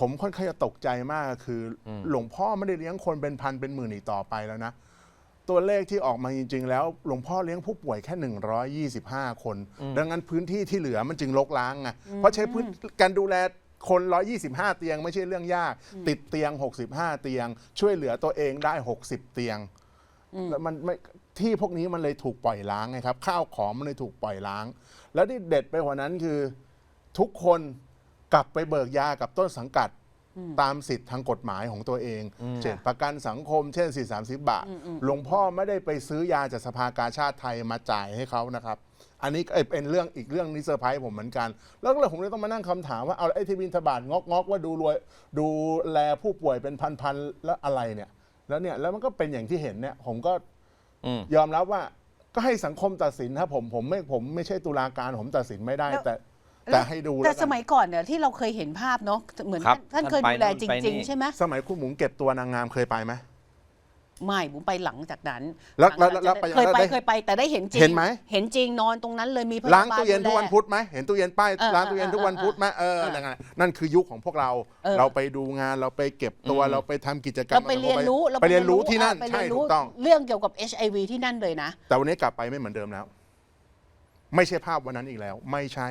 ผมค่อนข้างจะตกใจมากคืออมหลวงพ่อไม่ได้เลี้ยงคนเป็นพันเป็นหมื่นอีกต่อไปแล้วนะ ตัวเลขที่ออกมาจริง ๆ แล้ว หลวงพ่อเลี้ยงผู้ป่วยแค่ 125 คน ดังนั้นพื้นที่ที่เหลือมันจึงลกล้างไงเพราะใช้พื้นการดูแลคน 125 เตียงไม่ใช่เรื่องยาก ติดเตียง 65 เตียง ช่วยเหลือตัวเองได้ 60 เตียงแล้วมันไม่ที่พวกนี้มันเลยถูกปล่อยล้างไงครับ ข้าวของมันเลยถูกปล่อยล้าง แล้วที่เด็ดไปกว่านั้นคือทุกคน กลับไปเบิกยากับต้นสังกัด ตามสิทธิ์ทางกฎหมายของตัวเอง เช่นประกันสังคม เช่นสี่สามสิบบาท หลวงพ่อไม่ได้ไปซื้อยาจากสภากาชาติไทยมาจ่ายให้เขานะครับ อันนี้ก็เป็นเรื่องอีกเรื่องนี้เซอร์ไพรส์ผมเหมือนกัน แล้วก็เลยผมเลยต้องมานั่งคำถามว่าเอาไอ้ที่บินทบาทงอกงอกๆว่าดูรวยดูแลผู้ป่วยเป็นพันๆแล้วอะไรเนี่ย แล้วเนี่ยแล้วมันก็เป็นอย่างที่เห็นเนี่ยผมก็อืมยอมรับว่าก็ให้สังคมตัดสินครับผมผมไม่ผมไม่ใช่ตุลาการผมตัดสินไม่ได้แล้วแต่ แต่ให้ดูแต่แล้วสกันมัยก่อนเนี่ยที่เราเคยเห็นภาพเนาะเหมือนครับท่านท่านเคยไปดูแลนู่นจไปริง นี่ ๆ ใช่ไหมสมัยคุณหมุงเก็บตัวนางงามเคยไปไหม ไม่ผมไปหลังจากนั้นแล้วหงจากแล้วแล้วไปเคยไปแล้วได้เคยไปแต่ได้เห็นจริงเห็นไหม เห็นจริงนอนตรงนั้นเลยมีพยาบาลล้างตู้เย็นทุกวันดูแลพุธไหมเห็นตู้เย็นป้ายเออล้างตู้เย็นทุกวันพุธไหมเออเออนั่นไงนั่นคือยุคของพวกเรา เออ เราไปดูงานเราไปเก็บตัวอืมเราไปทำกิจกรรเรามไปเรียนรู้ไปเรียนรู้ที่นั่นเออไปใช่เรียนถูรู้กต้อง เรื่องเกี่ยวกับ HIV ที่นั่นเลยนะ แต่วันนี้กลับไปไม่เหมือนเดิมแล้ว ไม่ใช่ภาพวันนั้นอีกแล้ว ไม่ใช่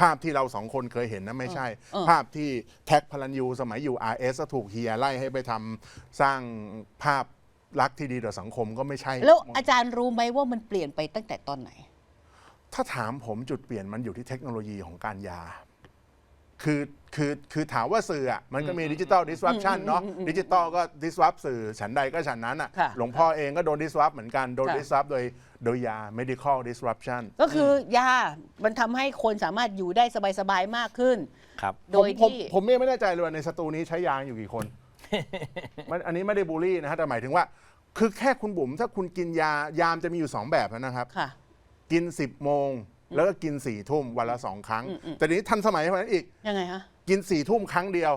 ภาพที่เราสองคนเคยเห็นนะไม่ใช่ เออ ภาพที่แท็กพลันยูสมัยอยู่ RS ถูกเฮียไล่ให้ไปทำสร้างภาพลักษณ์ที่ดีต่อสังคมก็ไม่ใช่ แล้วอาจารย์รู้ไหมว่ามันเปลี่ยนไปตั้งแต่ตอนไหน ถ้าถามผมจุดเปลี่ยนมันอยู่ที่เทคโนโลยีของการยา คือคือคือถามว่าสื่ออะมันก็มีดิจิตอลดิส r ั p ชันเนาะดิจิตอลก็ดิส rupt สื่อฉันใดก็ฉันนั้นอะค่ะ หลวงพ่อเองก็โดนดิส rupt เหมือนกันโดนค่ะดิส rupt โดยโดยยา medical disruption ก็คือยา มันทำให้คนสามารถอยู่ได้สบายๆมากขึ้น ครับ โดยผมที่ ผมผมไม่แน่ใจเลยว่าในสตูนี้ใช้ยาอยู่กี่คน มันอันนี้ไม่ได้บูลลี่นะฮะแต่หมายถึงว่า คือแค่คุณบุ๋มถ้าคุณกินยายามจะมีอยู่สองแบบนะครับ ค่ะ กิน 10 โมง แล้วก็กิน4ี่ทุ่มวันละสองครั้งอืมอืมแต่ทีนี้ทันสมัยกว่านั้นอีก ยังไงฮะกิน4ี่ทุ่มครั้งเดียว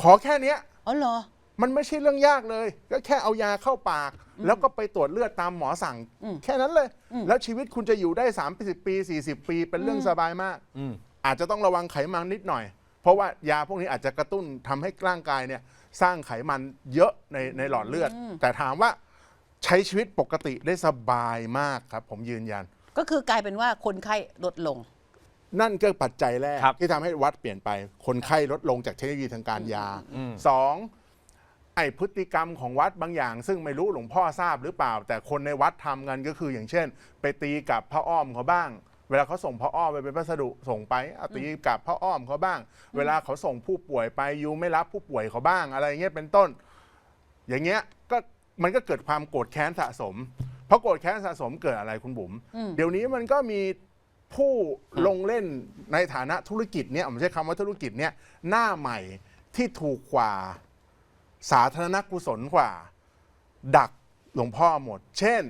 ขอแค่เนี้ยอ๋อเหรอ มันไม่ใช่เรื่องยากเลย ก็แค่เอายาเข้าปาก แล้วก็ไปตรวจเลือดตามหมอสั่ง อืมแค่นั้นเลย อืม แล้วชีวิตคุณจะอยู่ได้ 30 ปี 40 ปีเป็นเรื่องสบายมาก อืม อาจจะต้องระวังไขมันนิดหน่อย เพราะว่ายาพวกนี้อาจจะกระตุ้นทำให้ร่างกายเนี่ยสร้างไขมันเยอะในในหลอดเลือด แต่ถามว่าใช้ชีวิตปกติได้สบายมากครับ ผมยืนยัน ก็คือกลายเป็นว่าคนไข้ลดลง นั่นก็ปัจจัยแรก ครับที่ทำให้วัดเปลี่ยนไป คนไข้ลดลงจากเทคโนโลยีทางการยาอืม สองไอพฤติกรรมของวัดบางอย่าง ซึ่งไม่รู้หลวงพ่อทราบหรือเปล่า แต่คนในวัดทำกันก็คืออย่างเช่น ไปตีกับพระอ้อมเขาบ้าง เวลาเขาส่งพระอ้อมไปเป็นพัสดุส่งไปเอาตีกับพระอ้อมเขาบ้าง เวลาเขาส่งผู้ป่วยไปยูไม่รับผู้ป่วยเขาบ้างอะไรเงี้ยเป็นต้น อย่างเงี้ยก็มันก็เกิดความโกรธแค้นสะสมเพ ราะโกรธแค้นสะสมเกิดอะไรคุณบุ๋มอืมเดี๋ยวนี้มันก็มีผู้ลงเล่นในฐานะธุรกิจเนี่ยผมใช้คำว่าธุรกิจเนี่ยหน้าใหม่ที่ถูกกว่าสาธารณกุศลกว่า ดักหลวงพ่อหมด เช่น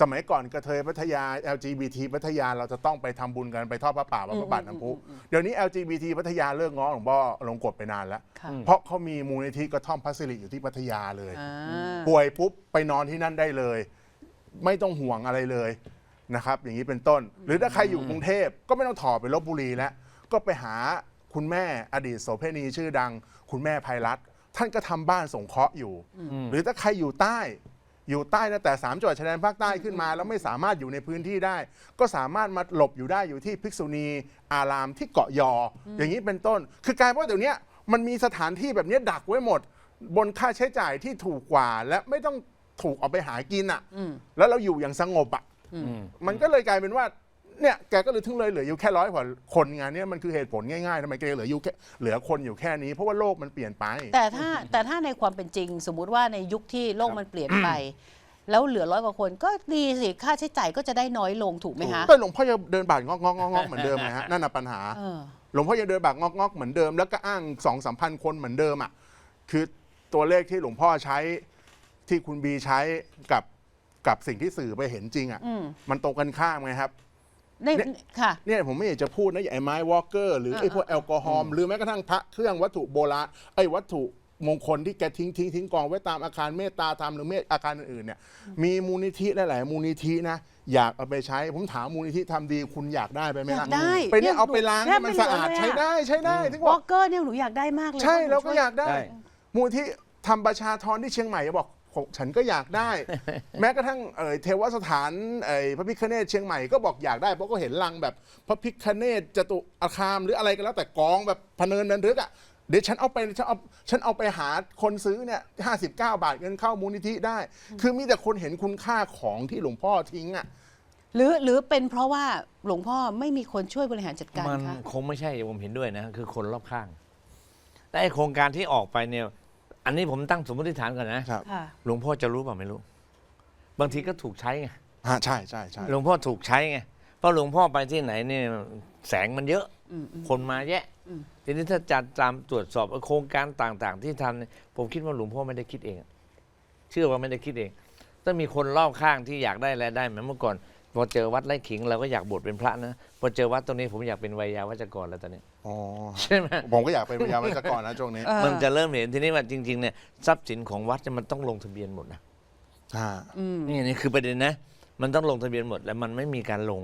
สมัยก่อนกระเทยพัทยา LGBT พัทยาเราจะต้องไปทำบุญกันไปทอดพระป่าวัดพระบาทน้ำพุเดี๋ยวนี้ LGBT พัทยาเลิกง้อหลวงพ่อลงกฎไปนานแล้วค่ะเพราะเขามีมูลนิธิกระท่อมพัสริอยู่ที่พัทยาเลยอ่าป่วยปุ๊บไปนอนที่นั่นได้เลย ไม่ต้องห่วงอะไรเลยนะครับ อย่างนี้เป็นต้น หรือถ้าใครอยู่กรุงเทพก็ไม่ต้องถอไปลบบุรีแล้ว ก็ไปหาคุณแม่อดีตโสเภณีชื่อดัง คุณแม่ภัยรัตน์ท่านก็ทำบ้านสงเคราะห์อยู่ หรือถ้าใครอยู่ใต้ อยู่ใต้นะแต่สามจังหวัดชายแดนภาคใต้ขึ้นมา แล้วไม่สามารถอยู่ในพื้นที่ได้ ก็สามารถมาหลบอยู่ได้อยู่ที่ภิกษุณีอารามที่เกาะยอออย่างนี้เป็นต้น คือกลายเป็นว่าเดี๋ยวนี้มันมีสถานที่แบบนี้ดักไว้หมด บนค่าใช้จ่ายที่ถูกกว่าและไม่ต้อง ถูกเอาไปหากินอะอืมแล้วเราอยู่อย่างสงบอะอืมมันก็เลยกลายเป็นว่าเนี่ยแกก็เลยถึงเลยเหลืออยู่แค่ร้อยกว่าคนงานเนี้ยมันคือเหตุผลง่ายๆทำไมแกเหลืออยู่แค่เหลือคนอยู่แค่นี้เพราะว่าโลกมันเปลี่ยนไป แต่ถ้าแต่ถ้าในความเป็นจริง สมมุติว่าในยุคที่โลกมันเปลี่ยนไป แล้วเหลือร้อยกว่าคนก็ดีสิค่าใช้จ่ายก็จะได้น้อยลงถูกไหมคะแต่หลวงพ่อยังเดินบาทงอกงอกงอกงอกเหมือนเดิมไงฮะนั่นน่ะปัญหาเออหลวงพ่อยังเดินบาทงอกงอกเหมือนเดิมแล้วก็อ้างสองสามพันคนเหมือนเดิมอะคือตัวเลขที่หลวงพ่อใช้ ที่คุณบีใช้กับกับสิ่งที่สื่อไปเห็นจริงอะอืม มันตรงกันข้ามไงครับ ในเนี่ย ค่ะ เนี่ยผมไม่อยากจะพูดนะอย่างไอ้ไม้วอลเกอร์หรือไอ้พวกแอลกอฮอล์หรือแม้กระทั่งพระเครื่องวัตถุโบราณไอ้วัตถุมงคลที่แกทิ้งทิ้งทิ้งกองไว้ตามอาคารเมตตาธรรมหรือเมตอาคารอื่นๆเนี่ยมีมูลนิธิหลายๆมูลนิธินะอยากเอาไปใช้ ผมถามมูลนิธิทำดีคุณอยากได้ไปไหมอยาล่ะกได้ไปเนี่ยเอาไปล้างแทให้บมันไม่สะอาดเหลือเลยอะ ใช้ได้ใช้ได้ถึงวบออกลเกอร์เนี่ยหนูอยากได้มากเลยใช่พะหนูเราก็ช่วอยากได้ ได้ มูลที่ทำประชาธรที่เชียงใหม่บอก ของฉันก็อยากได้ แม้กระทั่งเอ่ยเทวสถานเอ่ยพระพิคเนตเชียงใหม่ก็บอกอยากได้เพราะก็เห็นลังแบบ พระพิคเนตจตุอาคามหรืออะไรก็แล้วแต่กองแบบพะเนินนันรึกอะเดี๋ยวฉันเอาไปฉันเอาฉันเอาไปหาคนซื้อเนี่ยห้าสิบเก้าบาทเงินเข้ามูลนิธิได้ คือมีแต่คนเห็นคุณค่าของที่หลวงพ่อทิ้งอะหรือหรือเป็นเพราะว่าหลวงพ่อไม่มีคนช่วยบริหารจัดการมันคะคงไม่ใช่ผมเห็นด้วยนะ คือคนรอบข้าง แต่ไอโครงการที่ออกไปเนี่ย อันนี้ผมตั้งสมมติฐานก่อนนะ ครับค่ะ หลวงพ่อจะรู้เปล่าไม่รู้ บางทีก็ถูกใช้ไง ฮะใช่ใช่ใช่หลวงพ่อถูกใช้ไง เพราะหลวงพ่อไปที่ไหนเนี่ยแสงมันเยอะ อืมอืม คนมาแยะ อืม ทีนี้ถ้าจัดตามตรวจสอบโครงการต่างๆ ที่ทำเนี่ยผมคิดว่าหลวงพ่อไม่ได้คิดเอง เชื่อว่าไม่ได้คิดเอง ต้องมีคนรอบข้างที่อยากได้และได้เหมือนเมื่อก่อน พอเจอวัดไร่ขิงเราก็อยากบวชเป็นพระนะพอเจอวัดตรงนี้ผมอยากเป็นวัยยาวัจกรแล้วตอนนี้ อ๋อใช่ไหมผมก็อยากเป็นพยาวัจกรนะช่วงนี้เออ มันจะเริ่มเห็นทีนี้ว่าจริงๆเนี่ยทรัพย์สินของวัดเนี่ยมันต้องลงทะเบียนหมดนะอ่าอืม นี่นี่คือประเด็นนะ มันต้องลงทะเบียนหมดแล้วมันไม่มีการลง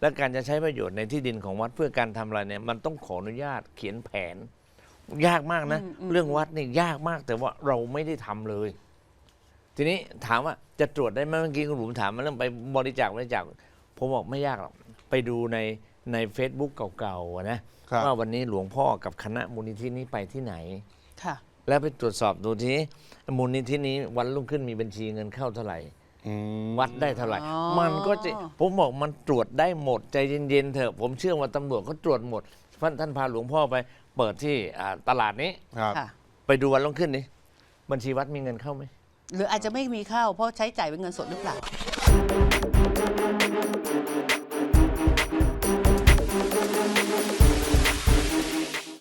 และการจะใช้ประโยชน์ในที่ดินของวัดเพื่อการทำอะไรเนี่ยมันต้องขออนุญาตเขียนแผน ยากมากนะ อืมอืม เรื่องวัดเนี่ยยากมากแต่ว่าเราไม่ได้ทำเลย ทีนี้ถามว่าจะตรวจได้ไหมเมื่อกี้คุณผมถามมาเรื่องไปบริจาคบริจาคผมบอกไม่ยากหรอกไปดูในใน Facebook เก่าๆอะนะครับ ว่าวันนี้หลวงพ่อกับคณะมูลนิธินี้ไปที่ไหน ค่ะ แล้วไปตรวจสอบดูที่มูลนิธินี้วันรุ่งขึ้นมีบัญชีเงินเข้าเท่าไหร่ อืม วัดได้เท่าไหร่ อ๋อ มันก็จะผมบอกมันตรวจได้หมดใจเย็นๆเถอะ ผมเชื่อว่าตำรวจเขาตรวจหมดท่านท่านพาหลวงพ่อไป เปิดที่อ่าตลาดนี้ ครับ ค่ะ ไปดูวันรุ่งขึ้นนี่บัญชีวัดมีเงินเข้าไหม หรืออาจจะไม่มีข้าวเพราะใช้จ่ายเป็นเงินสดหรือเปล่า